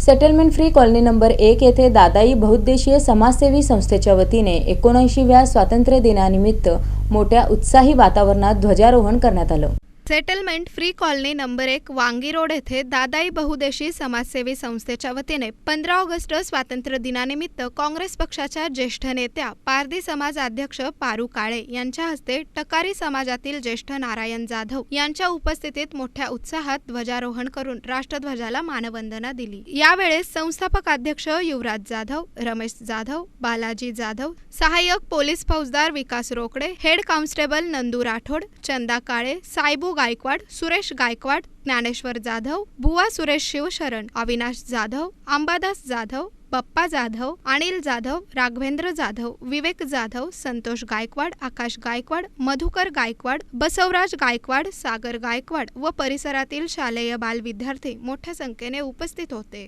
Settlement free colony number एक येथे दादाई बहुउद्देशीय समाजसेवी संस्थेच्या वतीने एकोणऐंशीव्या स्वातंत्र्य दिनानिमित्त मोठ्या उत्साही वातावरणात ध्वजारोहण करण्यात आलं. सेटलमेंट फ्री कॉलनी नंबर एक वांगी रोड येथे दादाई बहुदेशी समाजसेवी संस्थेच्या वतीने पंधरा ऑगस्ट स्वातंत्र्य दिनानिमित्त काँग्रेस पक्षाच्या ज्येष्ठ नेत्या पारधी समाज अध्यक्ष पारू काळे यांच्या हस्ते टकारी समाजातील ज्येष्ठ नारायण जाधव यांच्या उपस्थितीत मोठ्या उत्साहात ध्वजारोहण करून राष्ट्रध्वजाला मानवंदना दिली. यावेळेस संस्थापक अध्यक्ष युवराज जाधव रमेश जाधव बालाजी जाधव सहाय्यक पोलीस फौजदार विकास रोकडे हेड कॉन्स्टेबल नंदू राठोड चंदा काळे सायबू गायकवाड सुरेश गायकवाड ज्ञानेश्वर जाधव बुवा सुरेश शिवशरण अविनाश जाधव अंबादास जाधव बप्पा जाधव अनिल जाधव राघवेंद्र जाधव विवेक जाधव संतोष गायकवाड आकाश गायकवाड मधुकर गायकवाड बसवराज गायकवाड सागर गायकवाड व परिसरातील शालेय बाल विद्यार्थी मोठ्या संख्येने उपस्थित होते.